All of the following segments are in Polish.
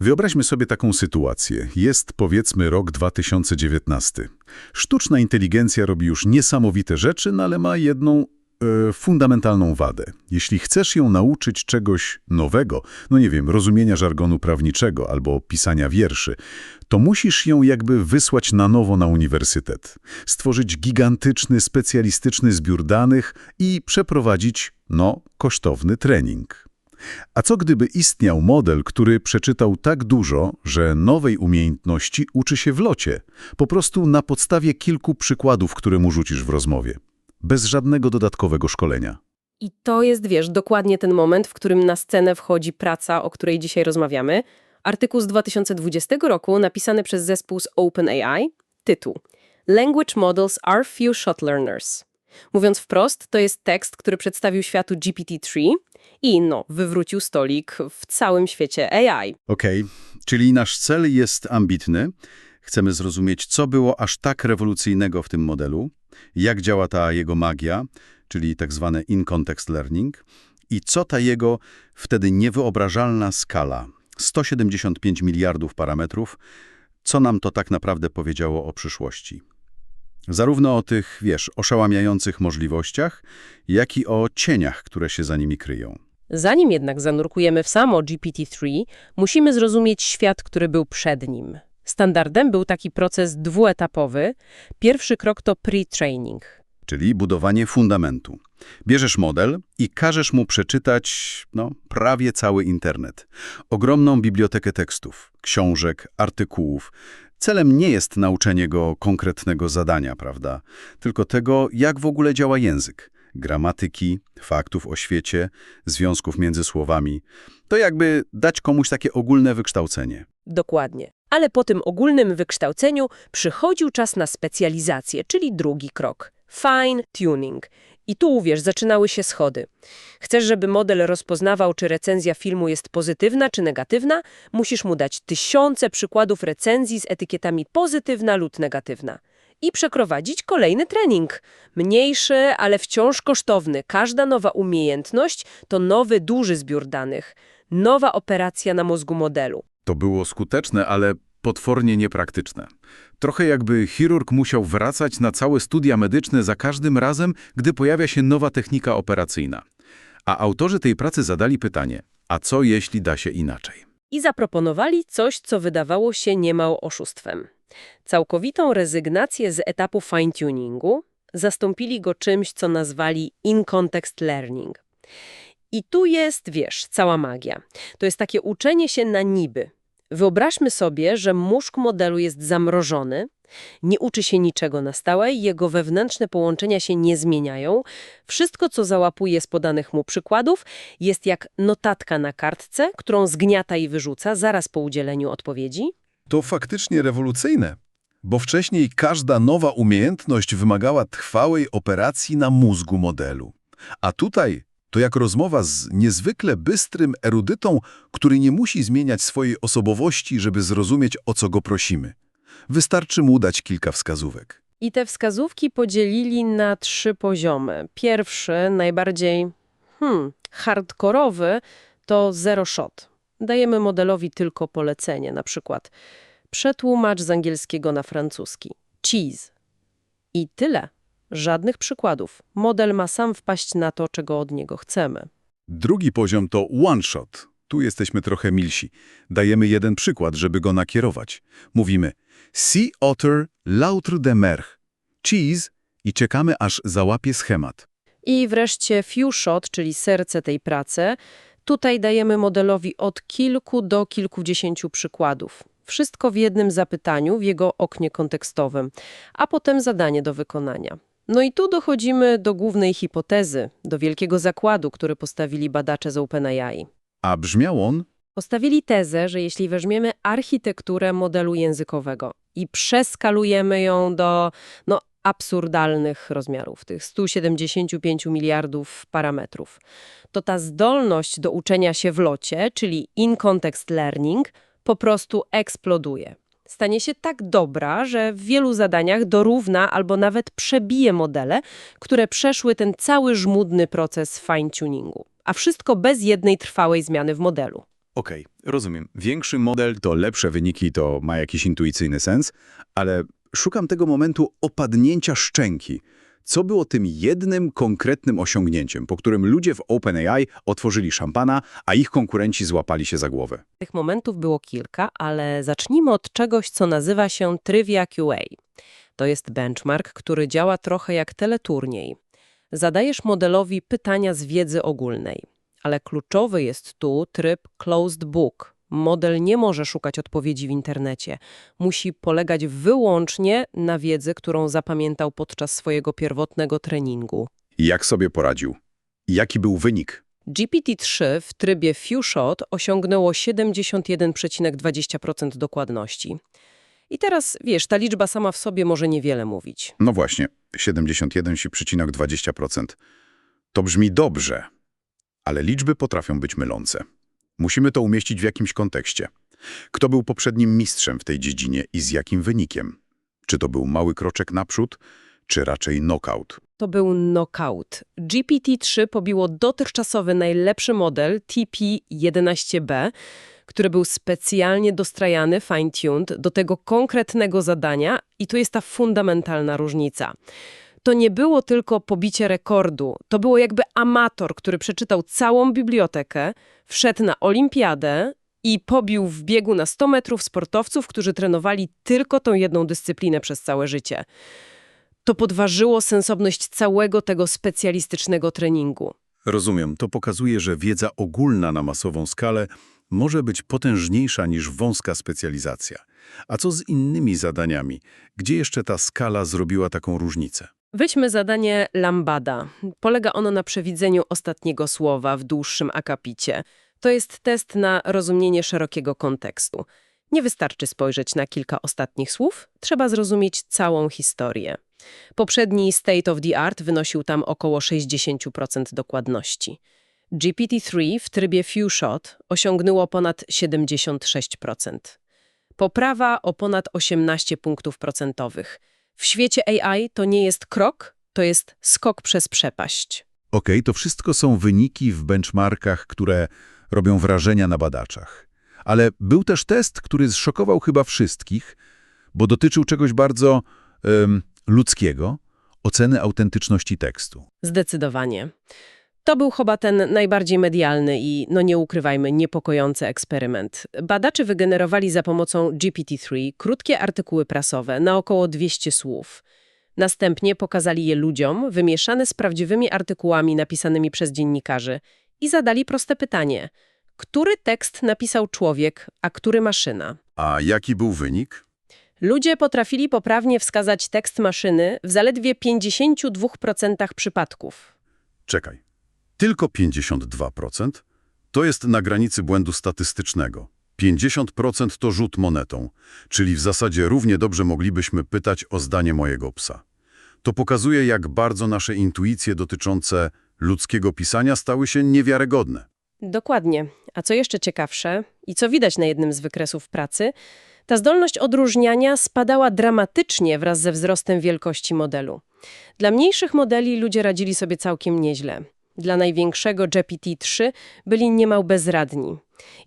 Wyobraźmy sobie taką sytuację. Jest powiedzmy rok 2019. Sztuczna inteligencja robi już niesamowite rzeczy, no ale ma jedną e, fundamentalną wadę. Jeśli chcesz ją nauczyć czegoś nowego, no nie wiem, rozumienia żargonu prawniczego albo pisania wierszy, to musisz ją jakby wysłać na nowo na uniwersytet, stworzyć gigantyczny, specjalistyczny zbiór danych i przeprowadzić, no, kosztowny trening. A co gdyby istniał model, który przeczytał tak dużo, że nowej umiejętności uczy się w locie, po prostu na podstawie kilku przykładów, które mu rzucisz w rozmowie, bez żadnego dodatkowego szkolenia? I to jest, wiesz, dokładnie ten moment, w którym na scenę wchodzi praca, o której dzisiaj rozmawiamy. Artykuł z 2020 roku napisany przez zespół z OpenAI. Tytuł Language Models are Few Shot Learners. Mówiąc wprost, to jest tekst, który przedstawił światu GPT-3 i no, wywrócił stolik w całym świecie AI. Okej, czyli nasz cel jest ambitny. Chcemy zrozumieć, co było aż tak rewolucyjnego w tym modelu, jak działa ta jego magia, czyli tak zwane in-context learning, i co ta jego wtedy niewyobrażalna skala, 175 miliardów parametrów, co nam to tak naprawdę powiedziało o przyszłości. Zarówno o tych, wiesz, oszałamiających możliwościach, jak i o cieniach, które się za nimi kryją. Zanim jednak zanurkujemy w samo GPT-3, musimy zrozumieć świat, który był przed nim. Standardem był taki proces dwuetapowy. Pierwszy krok to pre-training. czyli budowanie fundamentu. Bierzesz model i każesz mu przeczytać no, prawie cały internet. Ogromną bibliotekę tekstów, książek, artykułów. Celem nie jest nauczenie go konkretnego zadania, prawda? Tylko tego, jak w ogóle działa język. Gramatyki, faktów o świecie, związków między słowami. To jakby dać komuś takie ogólne wykształcenie. Dokładnie. Ale po tym ogólnym wykształceniu przychodził czas na specjalizację, czyli drugi krok. Fine tuning. I tu, uwierz, zaczynały się schody. Chcesz, żeby model rozpoznawał, czy recenzja filmu jest pozytywna czy negatywna? Musisz mu dać tysiące przykładów recenzji z etykietami pozytywna lub negatywna. I przeprowadzić kolejny trening. Mniejszy, ale wciąż kosztowny. Każda nowa umiejętność to nowy, duży zbiór danych. Nowa operacja na mózgu modelu. To było skuteczne, ale potwornie niepraktyczne. Trochę jakby chirurg musiał wracać na całe studia medyczne za każdym razem, gdy pojawia się nowa technika operacyjna. A autorzy tej pracy zadali pytanie, a co jeśli da się inaczej? i zaproponowali coś, co wydawało się niemal oszustwem. Całkowitą rezygnację z etapu fine-tuningu zastąpili go czymś, co nazwali in-context learning. I tu jest, wiesz, cała magia. To jest takie uczenie się na niby. Wyobraźmy sobie, że mózg modelu jest zamrożony, nie uczy się niczego na stałe, jego wewnętrzne połączenia się nie zmieniają. Wszystko, co załapuje z podanych mu przykładów, jest jak notatka na kartce, którą zgniata i wyrzuca zaraz po udzieleniu odpowiedzi. To faktycznie rewolucyjne, bo wcześniej każda nowa umiejętność wymagała trwałej operacji na mózgu modelu. A tutaj to jak rozmowa z niezwykle bystrym erudytą, który nie musi zmieniać swojej osobowości, żeby zrozumieć, o co go prosimy. Wystarczy mu dać kilka wskazówek. I te wskazówki podzielili na trzy poziomy. Pierwszy, najbardziej hmm, hardkorowy, to zero shot. Dajemy modelowi tylko polecenie, na przykład przetłumacz z angielskiego na francuski. Cheese. I tyle. Żadnych przykładów. Model ma sam wpaść na to, czego od niego chcemy. Drugi poziom to one shot. Tu jesteśmy trochę milsi. Dajemy jeden przykład, żeby go nakierować. Mówimy Sea otter l'autre de mer. Cheese i czekamy, aż załapie schemat. I wreszcie few shot, czyli serce tej pracy. Tutaj dajemy modelowi od kilku do kilkudziesięciu przykładów. Wszystko w jednym zapytaniu, w jego oknie kontekstowym, a potem zadanie do wykonania. No i tu dochodzimy do głównej hipotezy, do wielkiego zakładu, który postawili badacze z OpenAI. A brzmiał on Postawili tezę, że jeśli weźmiemy architekturę modelu językowego i przeskalujemy ją do no, absurdalnych rozmiarów, tych 175 miliardów parametrów, to ta zdolność do uczenia się w locie, czyli in-context learning, po prostu eksploduje. Stanie się tak dobra, że w wielu zadaniach dorówna albo nawet przebije modele, które przeszły ten cały żmudny proces fine-tuningu. A wszystko bez jednej trwałej zmiany w modelu. Okej, rozumiem. Większy model to lepsze wyniki, to ma jakiś intuicyjny sens, ale szukam tego momentu opadnięcia szczęki. Co było tym jednym konkretnym osiągnięciem, po którym ludzie w OpenAI otworzyli szampana, a ich konkurenci złapali się za głowę? Tych momentów było kilka, ale zacznijmy od czegoś, co nazywa się Trivia QA. To jest benchmark, który działa trochę jak teleturniej. Zadajesz modelowi pytania z wiedzy ogólnej, ale kluczowy jest tu tryb closed book. Model nie może szukać odpowiedzi w internecie. Musi polegać wyłącznie na wiedzy, którą zapamiętał podczas swojego pierwotnego treningu. Jak sobie poradził? Jaki był wynik? GPT-3 w trybie few-shot osiągnęło 71,20% dokładności. I teraz, wiesz, ta liczba sama w sobie może niewiele mówić. No właśnie, 71,20%. To brzmi dobrze, ale liczby potrafią być mylące. Musimy to umieścić w jakimś kontekście. Kto był poprzednim mistrzem w tej dziedzinie i z jakim wynikiem? Czy to był mały kroczek naprzód, czy raczej knockout? To był knockout. GPT-3 pobiło dotychczasowy najlepszy model TP-11b, który był specjalnie dostrajany, fine-tuned do tego konkretnego zadania i tu jest ta fundamentalna różnica. To nie było tylko pobicie rekordu, to było jakby amator, który przeczytał całą bibliotekę, wszedł na olimpiadę i pobił w biegu na 100 metrów sportowców, którzy trenowali tylko tą jedną dyscyplinę przez całe życie. To podważyło sensowność całego tego specjalistycznego treningu. Rozumiem, to pokazuje, że wiedza ogólna na masową skalę może być potężniejsza niż wąska specjalizacja. A co z innymi zadaniami? Gdzie jeszcze ta skala zrobiła taką różnicę? Weźmy zadanie Lambada. Polega ono na przewidzeniu ostatniego słowa w dłuższym akapicie. To jest test na rozumienie szerokiego kontekstu. Nie wystarczy spojrzeć na kilka ostatnich słów, trzeba zrozumieć całą historię. Poprzedni state of the art wynosił tam około 60% dokładności. GPT-3 w trybie few-shot osiągnęło ponad 76%. Poprawa o ponad 18 punktów procentowych. W świecie AI to nie jest krok, to jest skok przez przepaść. Okej, to wszystko są wyniki w benchmarkach, które robią wrażenia na badaczach. Ale był też test, który zszokował chyba wszystkich, bo dotyczył czegoś bardzo em, ludzkiego oceny autentyczności tekstu. Zdecydowanie. To był chyba ten najbardziej medialny i, no nie ukrywajmy, niepokojący eksperyment. Badacze wygenerowali za pomocą GPT-3 krótkie artykuły prasowe na około 200 słów. Następnie pokazali je ludziom, wymieszane z prawdziwymi artykułami napisanymi przez dziennikarzy i zadali proste pytanie. Który tekst napisał człowiek, a który maszyna? A jaki był wynik? Ludzie potrafili poprawnie wskazać tekst maszyny w zaledwie 52% przypadków. Czekaj. Tylko 52%? To jest na granicy błędu statystycznego. 50% to rzut monetą, czyli w zasadzie równie dobrze moglibyśmy pytać o zdanie mojego psa. To pokazuje, jak bardzo nasze intuicje dotyczące ludzkiego pisania stały się niewiarygodne. Dokładnie. A co jeszcze ciekawsze i co widać na jednym z wykresów pracy, ta zdolność odróżniania spadała dramatycznie wraz ze wzrostem wielkości modelu. Dla mniejszych modeli ludzie radzili sobie całkiem nieźle. Dla największego GPT-3 byli niemal bezradni.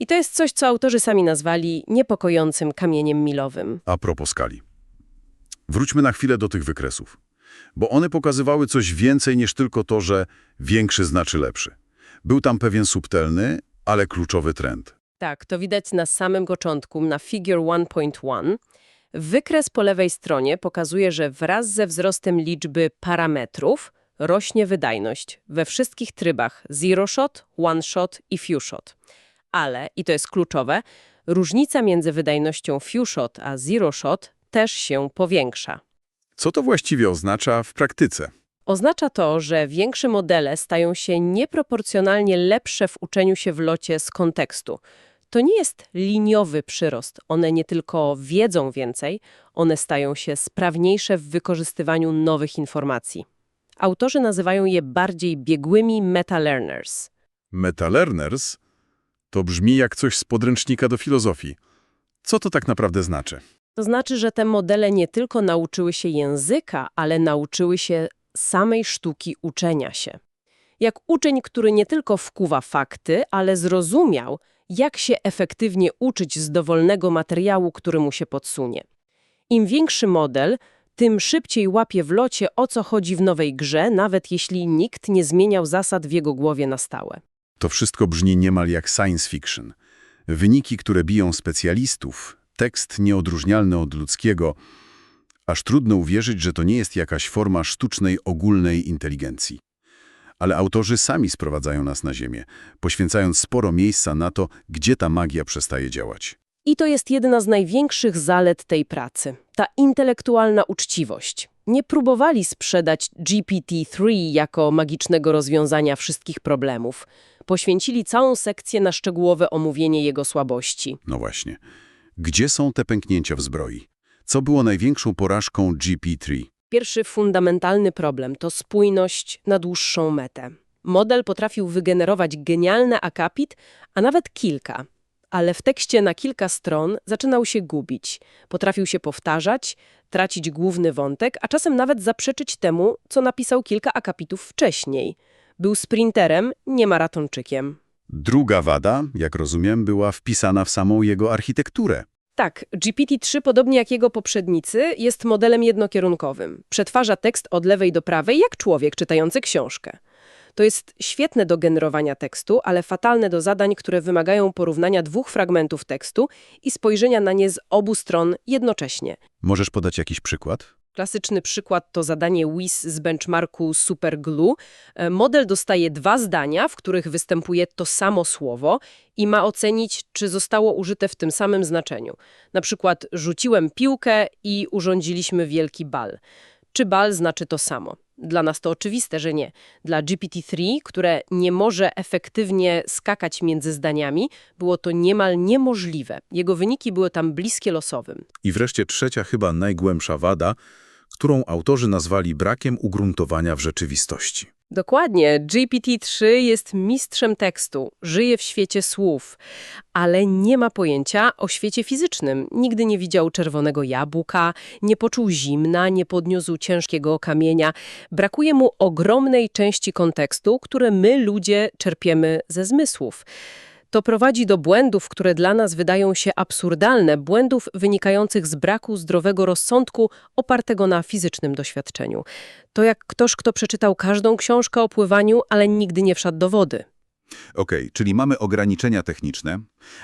I to jest coś, co autorzy sami nazwali niepokojącym kamieniem milowym. A propos skali. Wróćmy na chwilę do tych wykresów, bo one pokazywały coś więcej niż tylko to, że większy znaczy lepszy. Był tam pewien subtelny, ale kluczowy trend. Tak, to widać na samym początku, na Figure 1.1. Wykres po lewej stronie pokazuje, że wraz ze wzrostem liczby parametrów rośnie wydajność we wszystkich trybach Zero Shot, One Shot i Few Shot. Ale, i to jest kluczowe, różnica między wydajnością Few Shot a Zero Shot też się powiększa. Co to właściwie oznacza w praktyce? Oznacza to, że większe modele stają się nieproporcjonalnie lepsze w uczeniu się w locie z kontekstu. To nie jest liniowy przyrost. One nie tylko wiedzą więcej, one stają się sprawniejsze w wykorzystywaniu nowych informacji. Autorzy nazywają je bardziej biegłymi meta-learners. Meta-learners to brzmi jak coś z podręcznika do filozofii. Co to tak naprawdę znaczy? To znaczy, że te modele nie tylko nauczyły się języka, ale nauczyły się samej sztuki uczenia się. Jak uczeń, który nie tylko wkuwa fakty, ale zrozumiał, jak się efektywnie uczyć z dowolnego materiału, który mu się podsunie. Im większy model, tym szybciej łapie w locie, o co chodzi w nowej grze, nawet jeśli nikt nie zmieniał zasad w jego głowie na stałe. To wszystko brzmi niemal jak science fiction. Wyniki, które biją specjalistów, tekst nieodróżnialny od ludzkiego, aż trudno uwierzyć, że to nie jest jakaś forma sztucznej, ogólnej inteligencji. Ale autorzy sami sprowadzają nas na ziemię, poświęcając sporo miejsca na to, gdzie ta magia przestaje działać. I to jest jedna z największych zalet tej pracy. Ta intelektualna uczciwość. Nie próbowali sprzedać GPT-3 jako magicznego rozwiązania wszystkich problemów. Poświęcili całą sekcję na szczegółowe omówienie jego słabości. No właśnie. Gdzie są te pęknięcia w zbroi? Co było największą porażką GP3? Pierwszy fundamentalny problem to spójność na dłuższą metę. Model potrafił wygenerować genialny akapit, a nawet kilka, ale w tekście na kilka stron zaczynał się gubić. Potrafił się powtarzać, tracić główny wątek, a czasem nawet zaprzeczyć temu, co napisał kilka akapitów wcześniej. Był sprinterem, nie maratonczykiem. Druga wada, jak rozumiem, była wpisana w samą jego architekturę. Tak, GPT-3, podobnie jak jego poprzednicy, jest modelem jednokierunkowym. Przetwarza tekst od lewej do prawej, jak człowiek czytający książkę. To jest świetne do generowania tekstu, ale fatalne do zadań, które wymagają porównania dwóch fragmentów tekstu i spojrzenia na nie z obu stron jednocześnie. Możesz podać jakiś przykład? Klasyczny przykład to zadanie WIS z benchmarku Superglue. E, Model dostaje dwa zdania, w których występuje to samo słowo i ma ocenić, czy zostało użyte w tym samym znaczeniu. Na przykład rzuciłem piłkę i urządziliśmy wielki bal. Czy bal znaczy to samo? Dla nas to oczywiste, że nie. Dla GPT-3, które nie może efektywnie skakać między zdaniami, było to niemal niemożliwe. Jego wyniki były tam bliskie losowym. I wreszcie trzecia, chyba najgłębsza wada, którą autorzy nazwali brakiem ugruntowania w rzeczywistości. Dokładnie. GPT-3 jest mistrzem tekstu, żyje w świecie słów, ale nie ma pojęcia o świecie fizycznym. Nigdy nie widział czerwonego jabłka, nie poczuł zimna, nie podniósł ciężkiego kamienia. Brakuje mu ogromnej części kontekstu, które my, ludzie, czerpiemy ze zmysłów. To prowadzi do błędów, które dla nas wydają się absurdalne, błędów wynikających z braku zdrowego rozsądku opartego na fizycznym doświadczeniu. To jak ktoś, kto przeczytał każdą książkę o pływaniu, ale nigdy nie wszedł do wody. Okej, czyli mamy ograniczenia techniczne,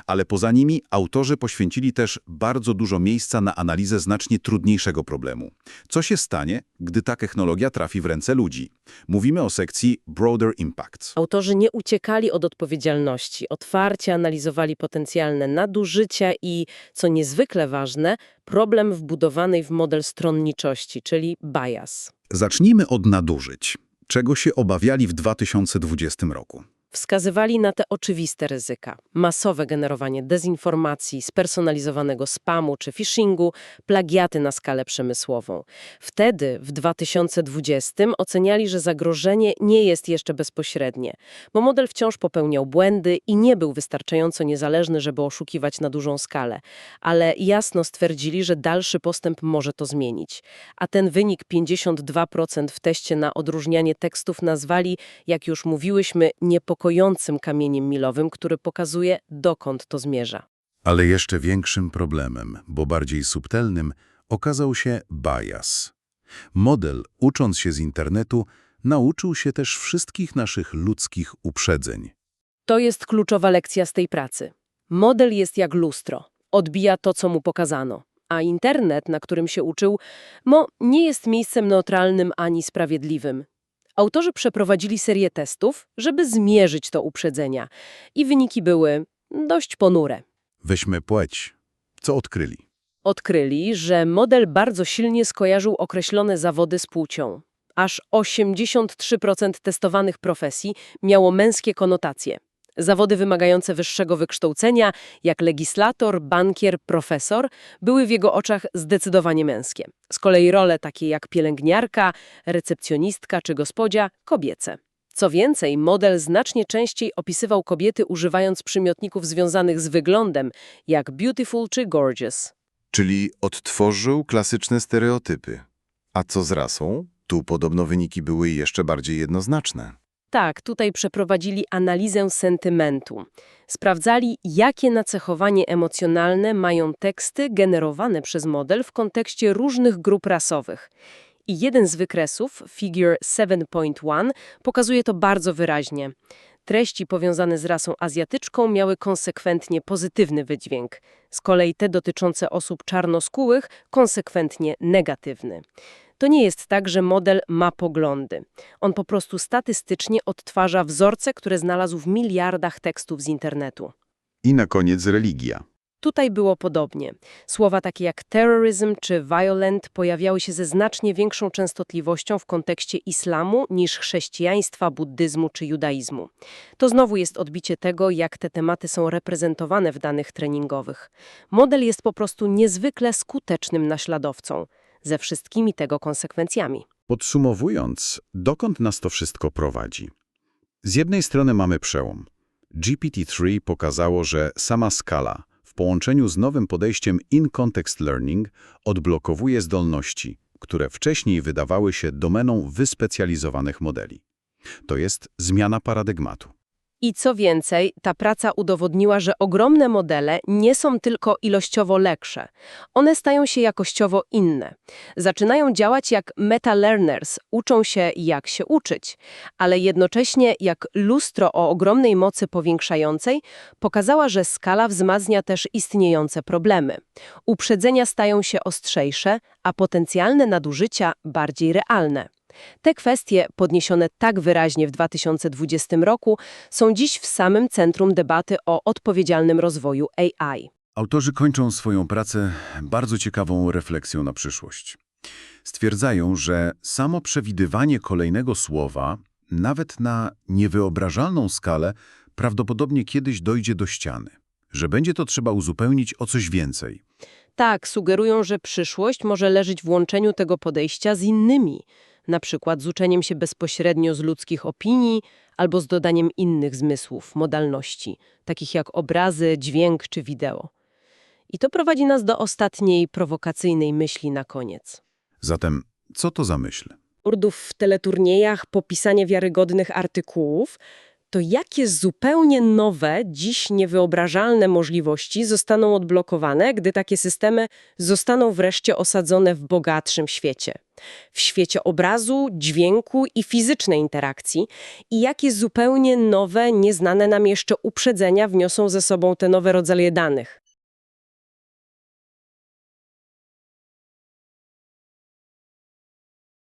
ale poza nimi autorzy poświęcili też bardzo dużo miejsca na analizę znacznie trudniejszego problemu. Co się stanie, gdy ta technologia trafi w ręce ludzi? Mówimy o sekcji Broader Impacts. Autorzy nie uciekali od odpowiedzialności, otwarcie analizowali potencjalne nadużycia i, co niezwykle ważne, problem wbudowanej w model stronniczości, czyli bias. Zacznijmy od nadużyć. Czego się obawiali w 2020 roku? Wskazywali na te oczywiste ryzyka. Masowe generowanie dezinformacji, spersonalizowanego spamu czy phishingu, plagiaty na skalę przemysłową. Wtedy, w 2020, oceniali, że zagrożenie nie jest jeszcze bezpośrednie, bo model wciąż popełniał błędy i nie był wystarczająco niezależny, żeby oszukiwać na dużą skalę. Ale jasno stwierdzili, że dalszy postęp może to zmienić. A ten wynik 52% w teście na odróżnianie tekstów nazwali, jak już mówiłyśmy, niepokojącym kamieniem milowym, który pokazuje, dokąd to zmierza. Ale jeszcze większym problemem, bo bardziej subtelnym, okazał się bias. Model, ucząc się z internetu, nauczył się też wszystkich naszych ludzkich uprzedzeń. To jest kluczowa lekcja z tej pracy. Model jest jak lustro. Odbija to, co mu pokazano. A internet, na którym się uczył, mo, nie jest miejscem neutralnym ani sprawiedliwym. Autorzy przeprowadzili serię testów, żeby zmierzyć to uprzedzenia. I wyniki były dość ponure. Weźmy płeć. Co odkryli? Odkryli, że model bardzo silnie skojarzył określone zawody z płcią. Aż 83% testowanych profesji miało męskie konotacje. Zawody wymagające wyższego wykształcenia, jak legislator, bankier, profesor, były w jego oczach zdecydowanie męskie. Z kolei role takie jak pielęgniarka, recepcjonistka czy gospodzia kobiece. Co więcej, model znacznie częściej opisywał kobiety używając przymiotników związanych z wyglądem, jak beautiful czy gorgeous. Czyli odtworzył klasyczne stereotypy. A co z rasą? Tu podobno wyniki były jeszcze bardziej jednoznaczne. Tak, tutaj przeprowadzili analizę sentymentu. Sprawdzali, jakie nacechowanie emocjonalne mają teksty generowane przez model w kontekście różnych grup rasowych. I jeden z wykresów, Figure 7.1, pokazuje to bardzo wyraźnie. Treści powiązane z rasą azjatyczką miały konsekwentnie pozytywny wydźwięk, z kolei te dotyczące osób czarnoskółych konsekwentnie negatywny. To nie jest tak, że model ma poglądy. On po prostu statystycznie odtwarza wzorce, które znalazł w miliardach tekstów z internetu. I na koniec religia. Tutaj było podobnie. Słowa takie jak terrorism czy violent pojawiały się ze znacznie większą częstotliwością w kontekście islamu niż chrześcijaństwa, buddyzmu czy judaizmu. To znowu jest odbicie tego, jak te tematy są reprezentowane w danych treningowych. Model jest po prostu niezwykle skutecznym naśladowcą, ze wszystkimi tego konsekwencjami. Podsumowując, dokąd nas to wszystko prowadzi? Z jednej strony mamy przełom. GPT-3 pokazało, że sama skala w połączeniu z nowym podejściem in-context learning odblokowuje zdolności, które wcześniej wydawały się domeną wyspecjalizowanych modeli. To jest zmiana paradygmatu. I co więcej, ta praca udowodniła, że ogromne modele nie są tylko ilościowo lepsze. One stają się jakościowo inne. Zaczynają działać jak meta-learners, uczą się jak się uczyć, ale jednocześnie jak lustro o ogromnej mocy powiększającej pokazała, że skala wzmacnia też istniejące problemy. Uprzedzenia stają się ostrzejsze, a potencjalne nadużycia bardziej realne. Te kwestie, podniesione tak wyraźnie w 2020 roku, są dziś w samym centrum debaty o odpowiedzialnym rozwoju AI. Autorzy kończą swoją pracę bardzo ciekawą refleksją na przyszłość. Stwierdzają, że samo przewidywanie kolejnego słowa, nawet na niewyobrażalną skalę, prawdopodobnie kiedyś dojdzie do ściany, że będzie to trzeba uzupełnić o coś więcej. Tak, sugerują, że przyszłość może leżeć w łączeniu tego podejścia z innymi, na przykład z uczeniem się bezpośrednio z ludzkich opinii albo z dodaniem innych zmysłów, modalności, takich jak obrazy, dźwięk czy wideo. I to prowadzi nas do ostatniej prowokacyjnej myśli na koniec. Zatem, co to za myśl? Urdów w teleturniejach po pisanie wiarygodnych artykułów, to jakie zupełnie nowe, dziś niewyobrażalne możliwości zostaną odblokowane, gdy takie systemy zostaną wreszcie osadzone w bogatszym świecie. W świecie obrazu, dźwięku i fizycznej interakcji i jakie zupełnie nowe, nieznane nam jeszcze uprzedzenia wniosą ze sobą te nowe rodzaje danych.